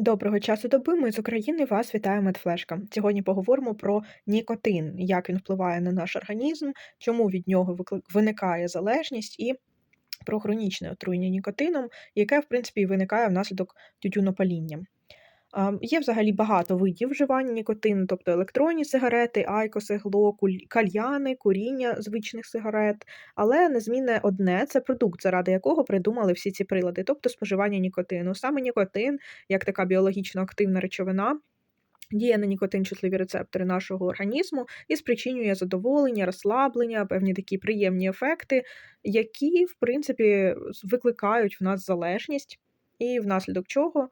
Доброго часу доби, ми з України, вас вітає Медфлешка. Сьогодні поговоримо про нікотин, як він впливає на наш організм, чому від нього виникає залежність, і про хронічне отруєння нікотином, яке, в принципі, виникає внаслідок тютюнопаління. Є взагалі багато видів вживання нікотину, тобто електронні сигарети, айкоси, гло, кальяни, куріння звичних сигарет. Але незмінне одне це продукт, заради якого придумали всі ці прилади, тобто споживання нікотину. Саме нікотин, як така біологічно активна речовина. Діє на нікотин чутливі рецептори нашого організму і спричинює задоволення, розслаблення, певні такі приємні ефекти, які, в принципі, викликають в нас залежність, і внаслідок чого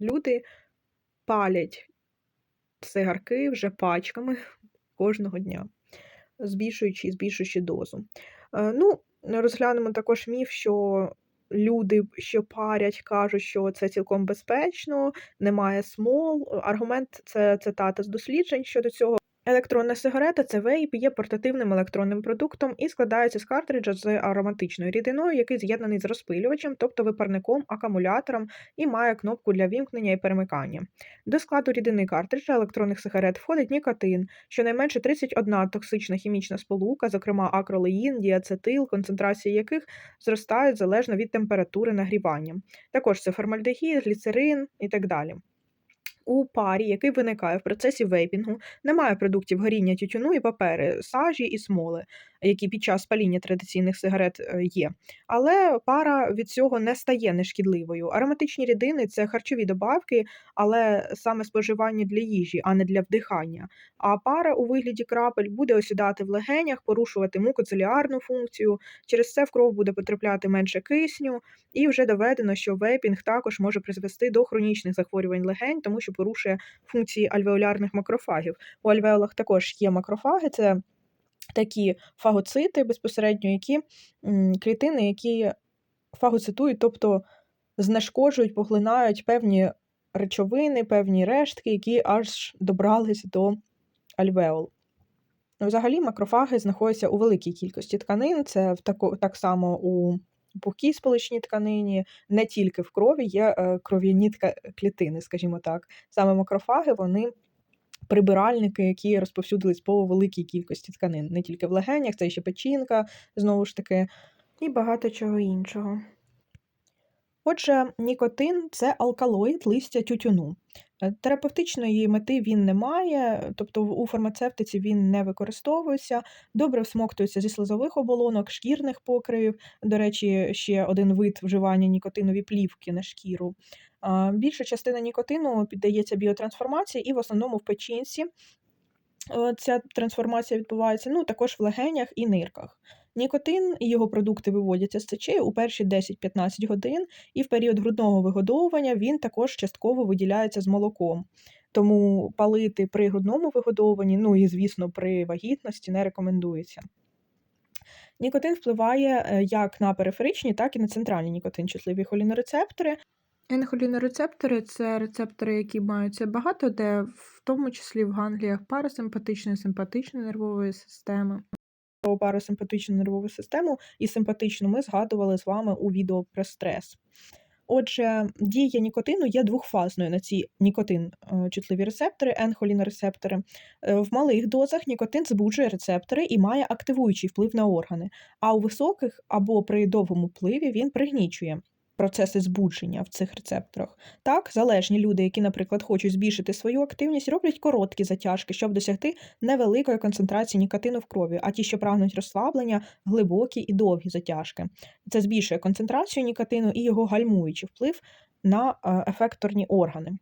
люди палять цигарки вже пачками кожного дня, збільшуючи і збільшуючи дозу. Е, Ну, розглянемо також міф, що люди, що парять, кажуть, що це цілком безпечно, немає смол. Аргумент це цитата з досліджень щодо цього. Електронна сигарета це вейп, є портативним електронним продуктом і складається з картриджа з ароматичною рідиною, який з'єднаний з розпилювачем, тобто випарником, акумулятором, і має кнопку для вімкнення і перемикання. До складу рідини картриджа електронних сигарет входить нікотин, щонайменше 31 токсична хімічна сполука, зокрема акролеїн, діацетил, концентрації яких зростають залежно від температури нагрівання. Також це формальдегід, гліцерин і так далі. У парі, який виникає в процесі вейпінгу, немає продуктів горіння тютюну і папери, сажі і смоли, які під час паління традиційних сигарет е, є. Але пара від цього не стає нешкідливою. Ароматичні рідини це харчові добавки, але саме споживання для їжі, а не для вдихання. А пара у вигляді крапель буде осідати в легенях, порушувати мукоцеліарну функцію. Через це в кров буде потрапляти менше кисню, і вже доведено, що вейпінг також може призвести до хронічних захворювань легень, тому що порушує функції альвеолярних макрофагів. У альвеолах також є макрофаги, це такі фагоцити безпосередньо, які клітини, які фагоцитують, тобто знешкоджують, поглинають певні речовини, певні рештки, які аж добрались до альвеол. Взагалі, макрофаги знаходяться у великій кількості тканин. Це в тако, так само у пухкій сполучній тканині, не тільки в крові, є е, кров'яні клітини, скажімо так. Саме макрофаги вони прибиральники, які розповсюдились по великій кількості тканин, не тільки в легенях, це ще печінка, знову ж таки, і багато чого іншого. Отже, нікотин це алкалоїд листя тютюну. Е, Терапевтичної мети він не має, тобто у фармацевтиці він не використовується, добре всмоктується зі слизових оболонок, шкірних покривів. До речі, ще один вид вживання нікотинові плівки на шкіру. Більша частина нікотину піддається біотрансформації і в основному в печінці. Е, Ця трансформація відбувається ну, також в легенях і нирках. Нікотин і його продукти виводяться з сечі у перші 10-15 годин, і в період грудного вигодовування він також частково виділяється з молоком. Тому палити при грудному вигодовуванні, ну і, звісно, при вагітності не рекомендується. Нікотин впливає е, як на периферичні, так і на центральні нікотин-чутливі холінорецептори. Енхолінорецептори це рецептори, які маються багато де, в тому числі в гангліях парасимпатичної симпатичної нервової системи. Про парасимпатичну нервову систему і симпатичну ми згадували з вами у відео про стрес. Отже, дія нікотину є двохфазною на ці нікотин е, чутливі рецептори, енхолінорецептори. Е, В малих дозах нікотин збуджує рецептори і має активуючий вплив на органи, а у високих або при довгому впливі він пригнічує процеси збудження в цих рецепторах. Так, залежні люди, які, наприклад, хочуть збільшити свою активність, роблять короткі затяжки, щоб досягти невеликої концентрації нікотину в крові, а ті, що прагнуть розслаблення, глибокі і довгі затяжки. Це збільшує концентрацію нікотину і його гальмуючий вплив на е, ефекторні органи.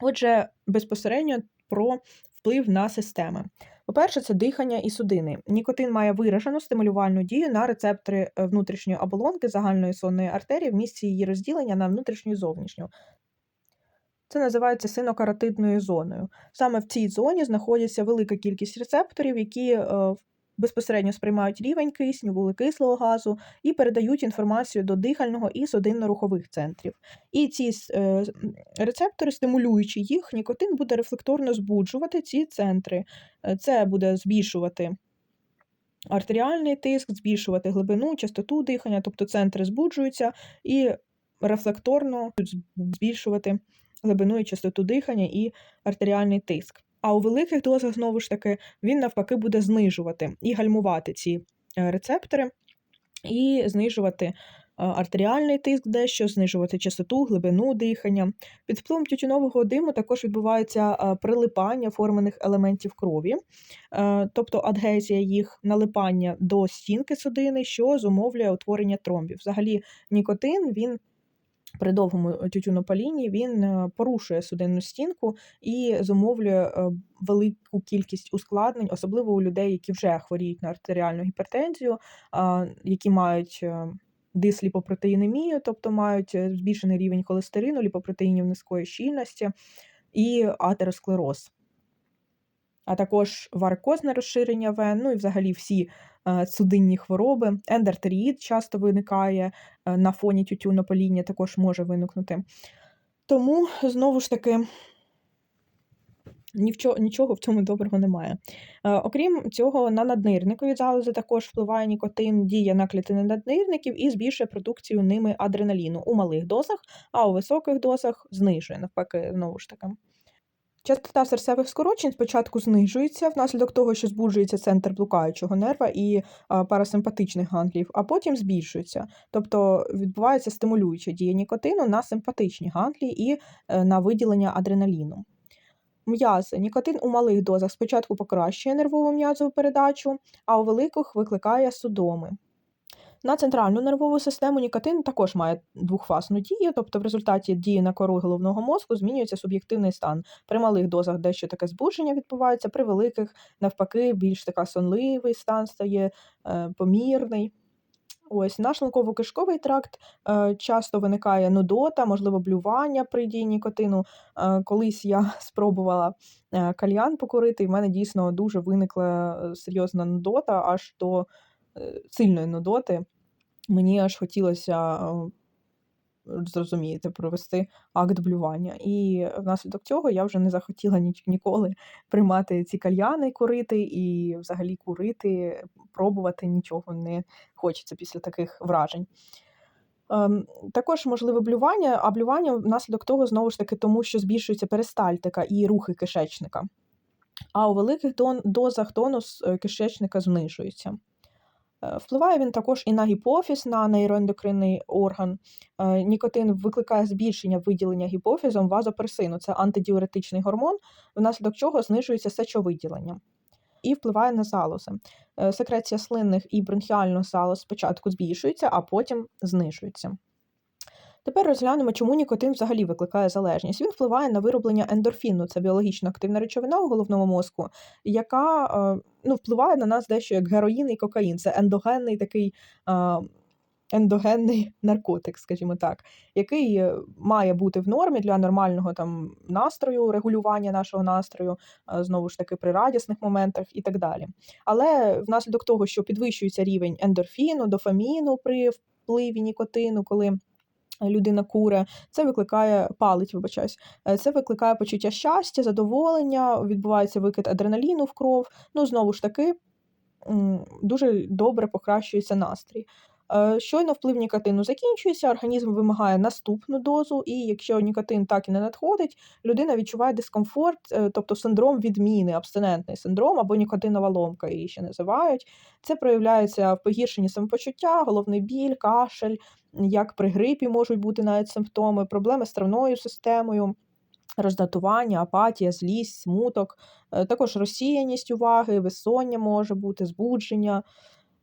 Отже, безпосередньо про вплив на системи. По-перше, це дихання і судини. Нікотин має виражену стимулювальну дію на рецептори е, внутрішньої оболонки загальної сонної артерії в місці її розділення на внутрішню і зовнішню. Це називається синокаротидною зоною. Саме в цій зоні знаходиться велика кількість рецепторів, які е, безпосередньо сприймають рівень кисню, вуглекислого газу і передають інформацію до дихального і судинно-рухових центрів. І ці е, рецептори, стимулюючи їх, нікотин буде рефлекторно збуджувати ці центри. Е, Це буде збільшувати артеріальний тиск, збільшувати глибину, частоту дихання, тобто центри збуджуються і рефлекторно збільшувати глибину і частоту дихання і артеріальний тиск. А у великих дозах, знову ж таки, він навпаки буде знижувати і гальмувати ці е, рецептори, і знижувати е, артеріальний тиск дещо, знижувати частоту, глибину дихання. Під впливом тютюнового диму також відбувається е, прилипання формених елементів крові, тобто адгезія їх налипання до стінки судини, що зумовлює утворення тромбів. Взагалі, нікотин він при довгому тютюнопалінні він е, порушує судинну стінку і зумовлює е, велику кількість ускладнень, особливо у людей, які вже хворіють на артеріальну гіпертензію, які мають е, дисліпопротеїнемію, тобто мають збільшений рівень холестерину, ліпопротеїнів низької щільності і атеросклероз. А також варикозне розширення вен, ну і взагалі всі Е, судинні хвороби. Ендертеріїд часто виникає е, на фоні тютюнопаління, також може виникнути. Тому, знову ж таки, нічого в цьому доброго немає. Е, окрім цього, на наднирникові залози також впливає нікотин, діє на клітини наднирників і збільшує продукцію ними адреналіну у малих дозах, а у високих дозах знижує, навпаки, знову ж таки. Частота серцевих скорочень спочатку знижується внаслідок того, що збуджується центр блукаючого нерва і парасимпатичних ганглів, а потім збільшується. Тобто відбувається стимулююча дія нікотину на симпатичні ганглі і е, на виділення адреналіну. М'язи. Нікотин у малих дозах спочатку покращує нервову м'язову передачу, а у великих викликає судоми. На центральну нервову систему нікотин також має двохфазну дію, тобто в результаті дії на кору головного мозку змінюється суб'єктивний стан. При малих дозах дещо таке збудження відбувається, при великих, навпаки, більш така сонливий стан стає е, помірний. Ось наш шлунково-кишковий тракт е, часто виникає нудота, можливо, блювання при дії нікотину. Е, колись я спробувала е, кальян покурити, і в мене дійсно дуже виникла е, серйозна нудота аж до сильної нудоти, мені аж хотілося е, зрозумієте, провести акт блювання. І внаслідок цього я вже не захотіла ніч ніколи приймати ці кальяни, курити і взагалі курити, пробувати нічого не хочеться після таких вражень. Ем, також можливе блювання, а блювання внаслідок того, знову ж таки, тому що збільшується перистальтика і рухи кишечника. А у великих дозах тонус е, кишечника знижується. Е, впливає він також і на гіпофіз, на нейроендокринний орган. Е, нікотин викликає збільшення виділення гіпофізом вазопресину, це антидіуретичний гормон, внаслідок чого знижується сечовиділення. І впливає на залози. Е, секреція слинних і бронхіальних залоз спочатку збільшується, а потім знижується. Тепер розглянемо, чому нікотин взагалі викликає залежність. Він впливає на вироблення ендорфіну, це біологічно активна речовина у головному мозку, яка е, ну, впливає на нас дещо як героїн і кокаїн. Це ендогенний такий. Е, ендогенний наркотик, скажімо так, який е, має бути в нормі для нормального там настрою, регулювання нашого настрою, знову ж таки, при радісних моментах і так далі. Але внаслідок того, що підвищується рівень ендорфіну, дофаміну при впливі нікотину, коли людина куре, це викликає палить, вибачаюсь, е, це викликає почуття щастя, задоволення, відбувається викид адреналіну в кров. Ну, знову ж таки, дуже добре покращується настрій. Е, щойно вплив нікотину закінчується, організм вимагає наступну дозу, і якщо нікотин так і не надходить, людина відчуває дискомфорт, е, тобто синдром відміни, абстинентний синдром або нікотинова ломка її ще називають. Це проявляється в погіршенні самопочуття, головний біль, кашель, як при грипі можуть бути навіть симптоми, проблеми з травною системою. Роздатування, апатія, злість, смуток, е, також розсіяність уваги, безсоння може бути, збудження.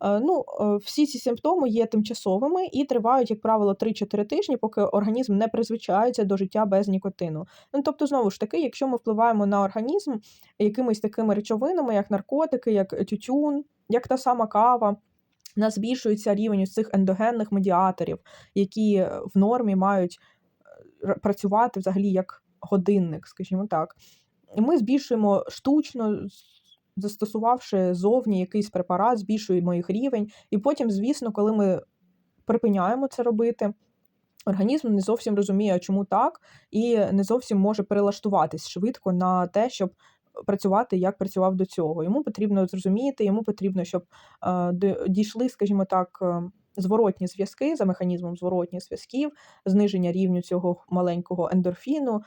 Е, ну, е, Всі ці симптоми є тимчасовими і тривають, як правило, 3-4 тижні, поки організм не призвичається до життя без нікотину. Ну, Тобто, знову ж таки, якщо ми впливаємо на організм якимись такими речовинами, як наркотики, як тютюн, як та сама кава, у нас збільшується рівень цих ендогенних медіаторів, які в нормі мають е, працювати взагалі як годинник, скажімо так. І ми збільшуємо штучно застосувавши зовні якийсь препарат, збільшуємо їх рівень. І потім, звісно, коли ми припиняємо це робити, організм не зовсім розуміє, чому так, і не зовсім може перелаштуватись швидко на те, щоб працювати, як працював до цього. Йому потрібно зрозуміти, йому потрібно, щоб е, дійшли, скажімо так, е, зворотні зв'язки за механізмом зворотніх зв'язків, зниження рівню цього маленького ендорфіну,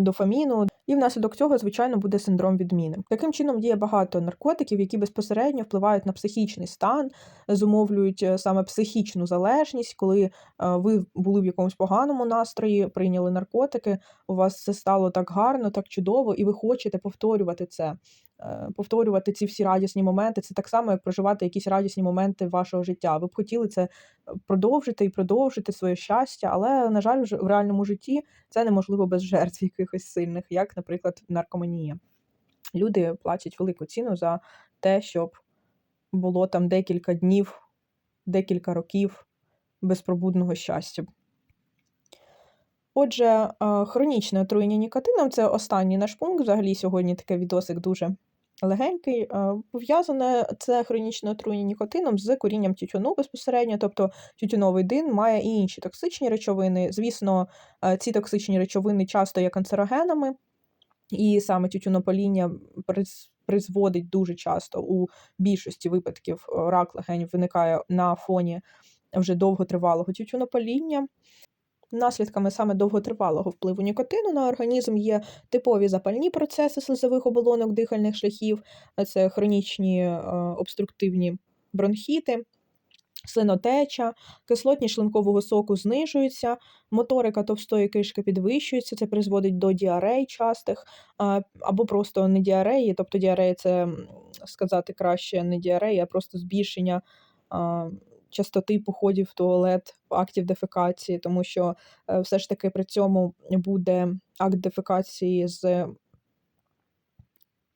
дофаміну, і внаслідок цього, звичайно, буде синдром відміни. Таким чином діє багато наркотиків, які безпосередньо впливають на психічний стан, зумовлюють е, саме психічну залежність, коли е, ви були в якомусь поганому настрої, прийняли наркотики, у вас все стало так гарно, так чудово, і ви хочете повторювати це. Е, повторювати ці всі радісні моменти. Це так само, як проживати якісь радісні моменти вашого життя. Ви б хотіли це е, продовжити і продовжити своє щастя, але, на жаль, в реальному житті це неможливо без жертв якихось сильних, як, наприклад, наркоманія. Люди платять велику ціну за те, щоб було там декілька днів, декілька років безпробудного щастя. Отже, е, хронічне отруєння нікотином це останній наш пункт. Взагалі, сьогодні такий відосик дуже легенький. Е, пов'язане це хронічне отруєння нікотином з курінням тютюну безпосередньо, тобто тютюновий дин має і інші токсичні речовини. Звісно, е, ці токсичні речовини часто є канцерогенами, і саме тютюнопаління призводить дуже часто у більшості випадків рак легень виникає на фоні вже довготривалого тютюнопаління. Наслідками саме довготривалого впливу нікотину на організм є типові запальні процеси слизових оболонок дихальних шляхів, це хронічні е, обструктивні бронхіти, слинотеча, кислотність шлункового соку знижується, моторика товстої кишки підвищується, це призводить до діарей частих, або просто не діареї, тобто діарея це сказати краще не діарея, а просто збільшення частоти походів в туалет, актів дефекації, тому що е, все ж таки при цьому буде акт дефекації з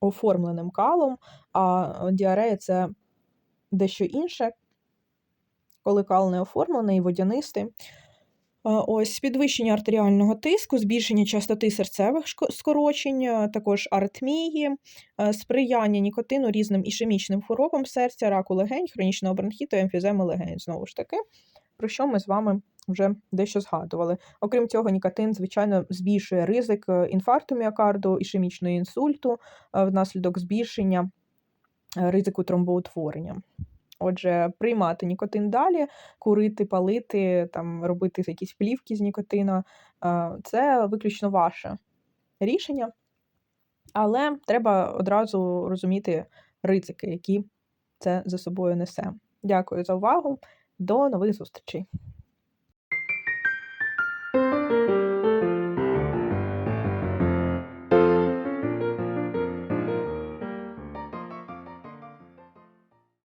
оформленим калом, а діарея це дещо інше, коли кал не оформлений, водянистий. Ось підвищення артеріального тиску, збільшення частоти серцевих скорочень, також аритмії, сприяння нікотину різним ішемічним хворобам серця, раку легень, хронічного бронхіту, емфіземи легень. Знову ж таки, про що ми з вами вже дещо згадували. Окрім цього, нікотин, звичайно, збільшує ризик е, інфаркту міокарду, ішемічного інсульту е, внаслідок збільшення е, ризику тромбоутворення. Отже, приймати нікотин далі, курити, палити, там, робити якісь плівки з нікотина це виключно ваше рішення. Але треба одразу розуміти ризики, які це за собою несе. Дякую за увагу. До нових зустрічей!